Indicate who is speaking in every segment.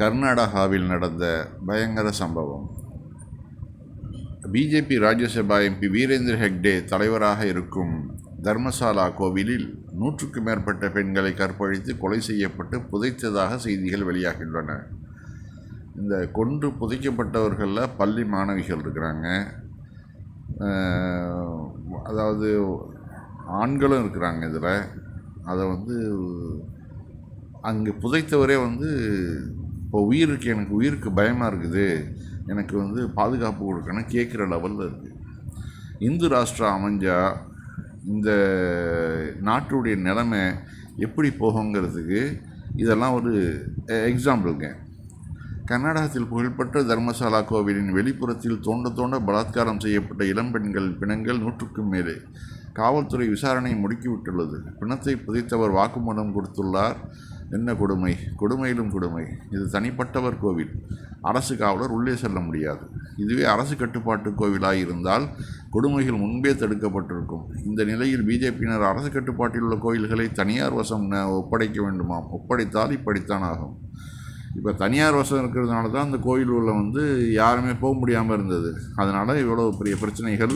Speaker 1: கர்நாடகாவில் நடந்த பயங்கர சம்பவம். பிஜேபி ராஜ்யசபா எம்பி வீரேந்திர ஹெக்டே தலைவராக இருக்கும் தர்மசாலா கோவிலில் நூற்றுக்கும் மேற்பட்ட பெண்களை கற்பழித்து கொலை செய்யப்பட்டு புதைத்ததாக செய்திகள் வெளியாகியுள்ளன இந்த கொன்று புதைக்கப்பட்டவர்களில் பள்ளி மாணவிகள் இருக்கிறாங்க. அதாவது ஆண்களும் இருக்கிறாங்க இதில். அதை வந்து அங்கே புதைத்தவரே வந்து இப்போ உயிருக்கு எனக்கு உயிருக்கு பயமாக இருக்குது. எனக்கு வந்து பாதுகாப்பு கொடுக்கணும் கேட்குற லெவலில் இருக்குது இந்து ராஷ்டிரம் அமைஞ்சா இந்த நாட்டுடைய நிலைமை எப்படி போகுங்கிறதுக்கு இதெல்லாம் ஒரு எக்ஸாம்பிளுங்க கர்நாடகத்தில் புகழ்பெற்ற தர்மசாலா கோவிலின் வெளிப்புறத்தில் தோண்ட தோண்ட பலாத்காரம் செய்யப்பட்ட இளம்பெண்கள் பிணங்கள் நூற்றுக்கும் மேலே. காவல்துறை விசாரணை முடுக்கிவிட்டுள்ளது. பிணத்தை புதைத்தவர் வாக்குமூலம் கொடுத்துள்ளார். என்ன கொடுமை? கொடுமையிலும் கொடுமை. இது தனிப்பட்டவர் கோவில். அரசு காவலர் உள்ளே செல்ல முடியாது. இதுவே அரசு கட்டுப்பாட்டு கோவிலாக இருந்தால் கொடுமைகள் முன்பே தடுக்கப்பட்டிருக்கும். இந்த நிலையில் பிஜேபியினர் அரசு கட்டுப்பாட்டில் உள்ள கோயில்களை தனியார் வசம் ஒப்படைக்க வேண்டுமாம். ஒப்படைத்தால் இப்படித்தான் ஆகும். இப்போ தனியார் வசம் இருக்கிறதுனால தான் அந்த கோயில் உள்ள வந்து யாருமே போக முடியாமல் இருந்தது. அதனால் இவ்வளோ பெரிய பிரச்சனைகள்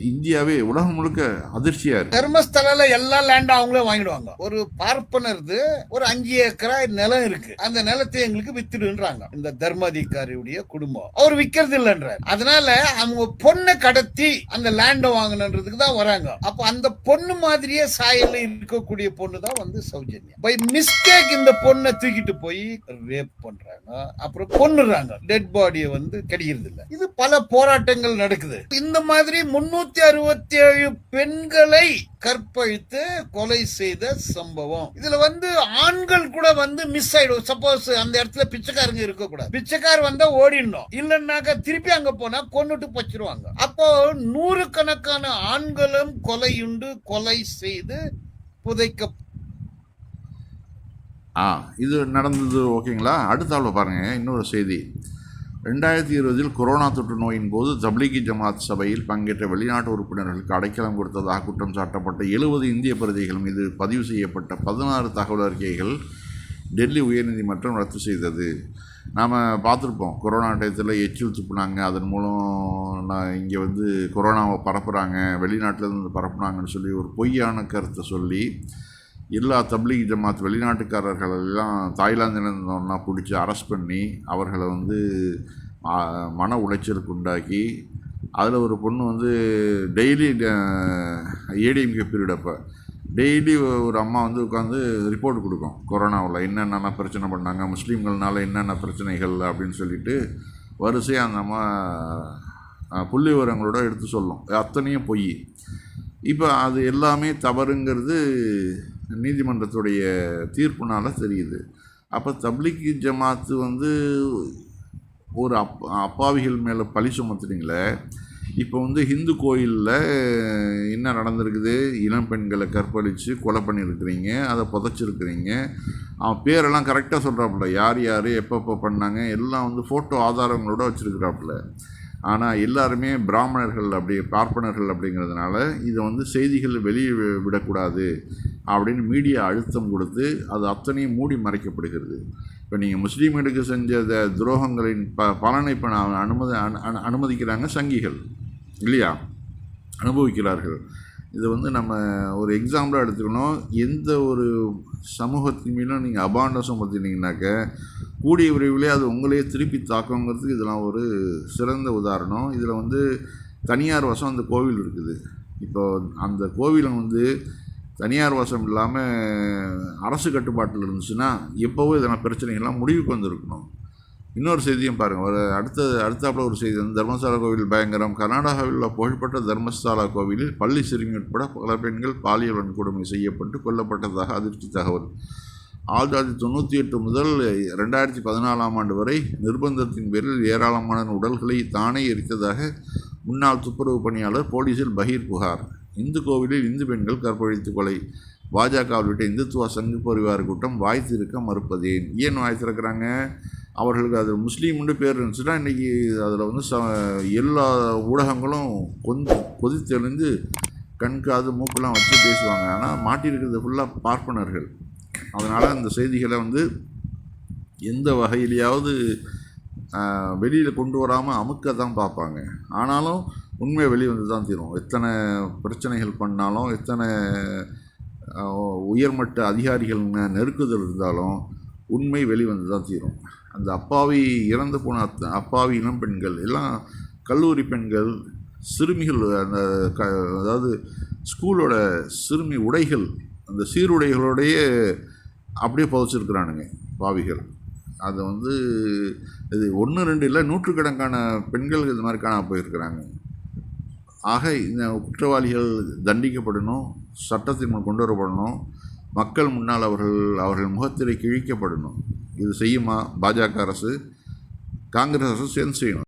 Speaker 1: இந்தியாவே உலகம் முழுக்க அதிர்ச்சியா இருக்கு.
Speaker 2: தர்மஸ்தலால எல்லா லேண்டும் அவங்களே வாங்கிடுவாங்க. ஒரு பார்ப்பனர்து ஒரு அஞ்சு ஏக்கரா நிலம் இருக்கு. அந்த நிலத்தை எங்களுக்கு வித்துடுன்றாங்க. இந்த தர்மாதிகாரியுடைய குடும்பம். அவர் விக்கிறது இல்லைன்றார். அதனால அவங்க பொண்ணை கடத்தி அந்த லேண்டை வாங்கணுன்றதுக்கு தான் வராங்க. அப்ப அந்த பொண்ணு மாதிரியே சாயல்ல இருக்கக்கூடிய பொண்ணு தான் வந்து சௌஜன்யா. பை மிஸ்டேக் இந்த பொண்ணை தூக்கிட்டு போய் ரேப் பண்றாங்க. அப்புறம் கொன்னுறாங்க. டெட் பாடியை வந்து கிடைக்கிறது இல்லை இது பல போராட்டங்கள் நடக்குது. இந்த மாதிரி முன்னூத்தி அறுபத்தி ஏழு பெண்களை கற்பழித்து கொலை செய்த சம்பவம். இதுல வந்து ஆண்கள் கூட வந்து மிஸ் ஆயிடும். சப்போஸ் அந்த இடத்துல பிச்சைக்காரங்க இருக்க கூடாது பிச்சைக்கார் வந்தா ஓடிடணும். இல்லைன்னாக்கா திருப்பி அங்க போனா கொண்டுட்டு போச்சிருவாங்க. அப்போ நூறு கணக்கான ஆண்களும் கொலையுண்டு கொலை செய்து புதைக்க
Speaker 1: ஆ இது நடந்தது ஓகேங்களா? அடுத்த ஆள் பாருங்க. இன்னொரு செய்தி. ரெண்டாயிரத்தி இருபதில் கொரோனா தொற்று நோயின் போது தப்லீகி ஜமாத் சபையில் பங்கேற்ற வெளிநாட்டு உறுப்பினர்களுக்கு அடைக்கலம் கொடுத்ததாக குற்றம் சாட்டப்பட்ட எழுபது இந்திய பிரதிகள் மீது பதிவு செய்யப்பட்ட பதினாறு தகவல் அறிக்கைகள் டெல்லி உயர்நீதிமன்றம் ரத்து செய்தது. நாம் பார்த்துருப்போம் கொரோனா டயத்தில் எச்சில் துப்புனாங்க அதன் மூலம் நான் இங்கே வந்து கொரோனாவை பரப்புகிறாங்க வெளிநாட்டிலேருந்து பரப்புனாங்கன்னு சொல்லி ஒரு பொய்யான கருத்தை சொல்லி எல்லா தப்லீக் ஜமாத் வெளிநாட்டுக்காரர்கள் எல்லாம் தாய்லாந்திலிருந்து ஒன்றா பிடிச்சி அரெஸ்ட் பண்ணி அவர்களை வந்து மன உளைச்சலுக்கு உண்டாக்கி அதில் ஒரு பொண்ணு வந்து டெய்லி ஏடிஎம்கே பீரியட் அப்போ. டெய்லி ஒரு அம்மா வந்து உட்காந்து ரிப்போர்ட் கொடுக்கும். கொரோனாவில் என்னென்ன பிரச்சனை பண்ணாங்க முஸ்லீம்கள்னால என்னென்ன பிரச்சனைகள் அப்படின்னு சொல்லிட்டு வரிசையாக அந்த அம்மா புள்ளி விவரங்களோட எடுத்து சொல்லும். அத்தனையும் பொய். இப்போ அது எல்லாமே தவறுங்கிறது நீதிமன்றத்துடைய தீர்ப்புனால தெரியுது. அப்போ தப்லிக் ஜமாத்து வந்து ஒரு அப் அப்பாவிகள் மேலே பழி சுமத்துறீங்களே இப்போ வந்து ஹிந்து கோயிலில் என்ன நடந்திருக்குது? இளம் பெண்களை கற்பழித்து கொலை பண்ணியிருக்கிறீங்க அதை புதைச்சிருக்கிறீங்க. அவன் பேரெல்லாம் கரெக்டாக சொல்கிறாப்புல யார் யார் எப்பப்போ பண்ணாங்க எல்லாம் வந்து ஃபோட்டோ ஆதாரங்களோட வச்சுருக்கிறாப்புல. ஆனால் எல்லாருமே பிராமணர்கள் அப்படி பார்ப்பனர்கள் அப்படிங்கிறதுனால இதை வந்து செய்திகள் வெளியே விடக்கூடாது. அப்படின்னு மீடியா அழுத்தம் கொடுத்து அது அத்தனையும் மூடி மறைக்கப்படுகிறது. இப்போ நீங்கள் முஸ்லீம்களுக்கு செஞ்ச துரோகங்களின் ப பலனை இப்போ நான் அனுமதி அனு- அனு- அனுமதிக்கிறாங்க சங்கிகள். இல்லையா? அனுபவிக்கிறார்கள். இது வந்து நம்ம ஒரு எக்ஸாம்பிளாக எடுத்துக்கணும். எந்த ஒரு சமூகத்தின் மீதும் நீங்கள் அபாண்டம் சுமத்தினீங்கனாக்க கூடிய விரைவிலே அது உங்களையே திருப்பி தாக்கங்கிறதுக்கு இதெல்லாம் ஒரு சிறந்த உதாரணம். இதில் வந்து தனியார் வசம் அந்த கோவில் இருக்குது. இப்போ அந்த கோவிலை வந்து தனியார் வசம் இல்லாமல் அரசு கட்டுப்பாட்டில் இருந்துச்சுன்னா எப்போவோ இதெல்லாம் பிரச்சனைகள்லாம் முடிவுக்கு வந்திருக்கணும். இன்னொரு செய்தியும் பாருங்கள் ஒரு அடுத்த அடுத்தாப்புல ஒரு செய்தி வந்து தர்மசாலா கோவில் பயங்கரம். கர்நாடகாவில் உள்ள புகழ்பெற்ற தர்மசாலா கோவிலில் பள்ளி சிறுமி உட்பட பல பெண்கள் பாலியல் வன்கொடுமை செய்யப்பட்டு கொல்லப்பட்டதாக அதிர்ச்சி தகவல். ஆயிரத்தி தொள்ளாயிரத்தி தொண்ணூற்றி எட்டு முதல் ரெண்டாயிரத்தி பதினாலாம் ஆண்டு வரை நிர்பந்தத்தின் பேரில் ஏராளமான உடல்களை தானே எரித்ததாக முன்னாள் துப்புரவு பணியாளர் போலீசில் பகீர் புகார் இந்து கோவிலில் இந்து பெண்கள் கற்பழித்து கொலை. பாஜக உள்ளிட்ட இந்துத்துவ சங்கு பரிவார கூட்டம் வாய் திறக்க மறுப்பதேன். ஏன் வாய் திறக்கிறாங்க? அவர்களுக்கு அது முஸ்லீம்னு பேர் இருந்துச்சுன்னா இன்றைக்கி அதில் வந்து ச எல்லா ஊடகங்களும் கொந்து கொதித்தெழுந்து கண்காது மூக்கெல்லாம் வச்சு பேசுவாங்க. ஆனால் மாட்டியிருக்கிறது ஃபுல்லாக பார்ப்பனர்கள். அதனால் அந்த செய்திகளை வந்து எந்த வகையிலையாவது வெளியில் கொண்டு வராமல் அமுக்க தான் பார்ப்பாங்க. ஆனாலும் உண்மை வெளிவந்து தான் தீரும். எத்தனை பிரச்சனைகள் பண்ணாலும் எத்தனை உயர்மட்ட அதிகாரிகள் நெருக்குதல் இருந்தாலும் உண்மை வெளிவந்து தான் தீரும். அந்த அப்பாவி இறந்து போன அத்த- அப்பாவி இளம் பெண்கள் எல்லாம் கல்லூரி பெண்கள் சிறுமிகள் அந்த க அதாவது ஸ்கூலோட சிறுமி உடைகள் அந்த சீருடைகளோடையே அப்படியே புதைச்சிருக்கிறானுங்க பாவிகள். அது வந்து இது ஒன்று ரெண்டு இல்லை நூற்றுக்கணக்கான பெண்கள் இது மாதிரி காணாமல் போயிருக்கிறாங்க. ஆக இந்த குற்றவாளிகள் தண்டிக்கப்படணும் சட்டத்தின் முன் கொண்டு வரப்படணும் மக்கள் முன்னால் அவர்கள் அவர்கள் முகத்திலே கிழிக்கப்படணும். இது செய்யுமா பாஜக அரசு? காங்கிரஸ் அரசு சேர்ந்து செய்யணும்?